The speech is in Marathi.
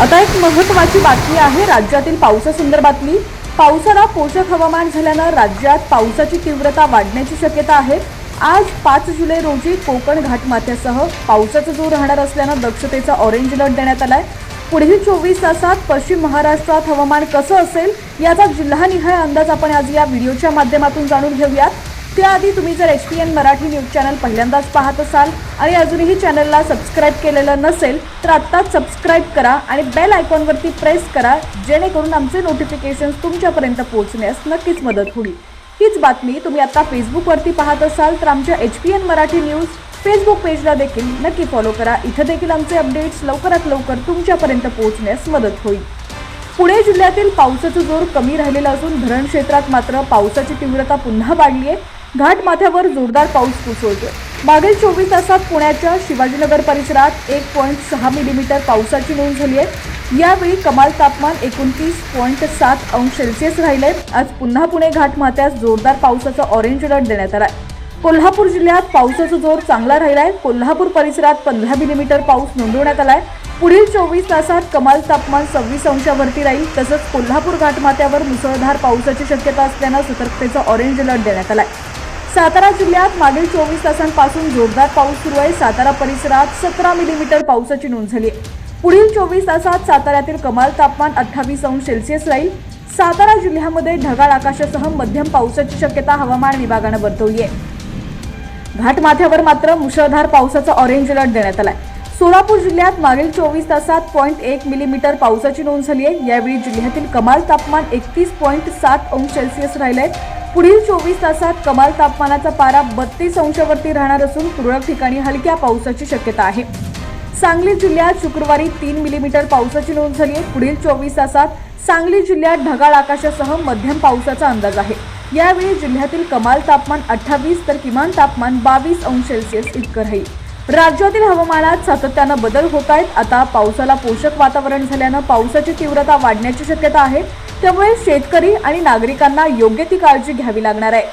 आता एक महत्वाची बातमी आहे राज्यातील पावसासंदर्भातली. पावसाला पोषक हवामान झाल्यानं राज्यात पावसाची तीव्रता वाढण्याची शक्यता आहे. आज पाच जुलै रोजी कोकण घाटमाथ्यासह पावसाचा जोर राहणार असल्यानं दक्षतेचा ऑरेंज अलर्ट देण्यात आलाय. पुढील चोवीस तासात पश्चिम महाराष्ट्रात हवामान कसं असेल याचा जिल्हानिहाय अंदाज आपण आज या व्हिडिओच्या माध्यमातून जाणून घेऊयात. त्याआधी तुम्ही जर H P N Marathi news channel पहिल्यांदाच पाहत असाल आणि अजूनही चॅनलला सबस्क्राईब केलेलं नसेल तर आत्ताच सबस्क्राईब करा आणि बेल आयकॉनवरती प्रेस करा जेणेकरून आमचे नोटिफिकेशन्स तुमच्यापर्यंत पोहोचण्यास नक्कीच मदत होईल. हीच बातमी तुम्ही आत्ता फेसबुकवरती पाहत असाल तर आमच्या H P N Marathi news Facebook पेजला देखील नक्की फॉलो करा. इथं देखील आमचे अपडेट्स लवकरात लवकर तुमच्यापर्यंत पोहोचण्यास मदत होईल. पुणे जिल्ह्यातील पावसाचा जोर कमी राहिलेला असून धरण क्षेत्रात मात्र पावसाची तीव्रता पुन्हा वाढली आहे घाटमाथ्यावर जोरदार पाऊस कोसळतोय. मागील चोवीस तासात पुण्याच्या शिवाजीनगर परिसरात एक पॉईंट सहा मिलीमीटर पावसाची नोंद झाली आहे. यावेळी कमाल तापमान एकोणतीस पॉईंट सात अंश सेल्सिअस राहिले आज पुन्हा पुणे घाटमाथ्यास जोरदार पावसाचा ऑरेंज अलर्ट देण्यात आला आहे कोल्हापूर जिल्ह्यात पावसाचा जोर चांगला राहिला आहे कोल्हापूर परिसरात पंधरा मिलीमीटर पाऊस नोंदवण्यात आला आहे पुढील चोवीस तासात कमाल तापमान सव्वीस अंशावरती राहील. तसंच कोल्हापूर घाटमाथ्यावर मुसळधार पावसाची शक्यता असल्यानं सतर्कतेचा ऑरेंज अलर्ट देण्यात आला आहे सातारा जिल्ह्यात मागील चोवीस तासांपासून जोरदार पाऊस सुरू आहे. सातारा परिसरात सतरा मिलीमीटर पावसाची नोंद झाली आहे. पुढील चोवीस तासात साताऱ्यातील कमाल तापमान अठ्ठावीस अंश सेल्सिअस राहील. सातारा जिल्ह्यामध्ये ढगाळ आकाशासह मध्यम पावसाची शक्यता हवामान विभागानं वर्तवली आहे. घाटमाथ्यावर मात्र मुसळधार पावसाचा ऑरेंज अलर्ट देण्यात आलाय. सोलापूर जिल्ह्यात मागील चोवीस तासात पॉईंट एक मिलीमीटर पावसाची नोंद झाली आहे. यावेळी जिल्ह्यातील कमाल तापमान एकतीस पॉईंट सात अंश सेल्सिअस राहिले आहे पुढील चोवीस तासात कमाल तापमानाचा पारा बत्तीस अंशावरती राहणार असून तुरळक ठिकाणी हलक्या पावसाची शक्यता आहे. सांगली जिल्ह्यात शुक्रवारी तीन मिलीमीटर पावसाची नोंद झाली आहे. पुढील चोवीस तासात सांगली जिल्ह्यात ढगाळ आकाशासह मध्यम पावसाचा अंदाज आहे. यावेळी जिल्ह्यातील कमाल तापमान अठ्ठावीस तर किमान तापमान बावीस अंश सेल्सिअस इतकं राहील. राज्यातील हवामानात सातत्यानं बदल होत आहेत. आता पावसाला पोषक वातावरण झाल्यानं पावसाची तीव्रता वाढण्याची शक्यता आहे. त्यामुळे शेतकरी आणि नागरिकांना योग्य ती काळजी घ्यावी लागणार आहे.